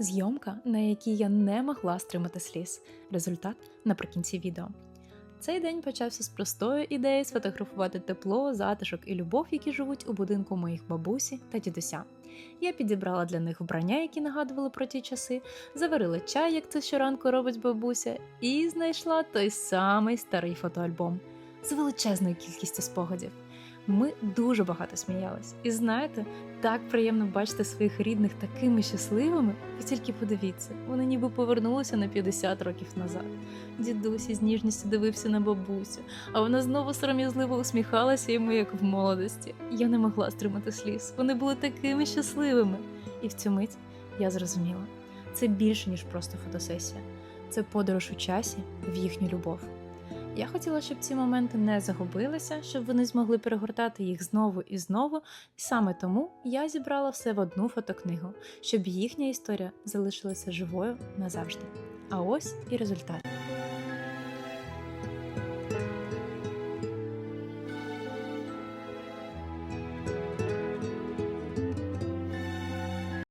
Зйомка, на якій я не могла стримати сліз. Результат наприкінці відео. Цей день почався з простої ідеї сфотографувати тепло, затишок і любов, які живуть у будинку моїх бабусі та дідуся. Я підібрала для них вбрання, які нагадували про ті часи, заварила чай, як це щоранку робить бабуся, і знайшла той самий старий фотоальбом з величезною кількістю спогадів. Ми дуже багато сміялись. І знаєте, так приємно бачити своїх рідних такими щасливими. Ви тільки подивіться, вони ніби повернулися на 50 років назад. Дідусь із ніжністю дивився на бабусю, а вона знову сором'язливо усміхалася йому, як в молодості. Я не могла стримати сліз. Вони були такими щасливими. І в цю мить я зрозуміла: це більше, ніж просто фотосесія. Це подорож у часі в їхню любов. Я хотіла, щоб ці моменти не загубилися, щоб вони змогли перегортати їх знову і знову. І саме тому я зібрала все в одну фотокнигу, щоб їхня історія залишилася живою назавжди. А ось і результат.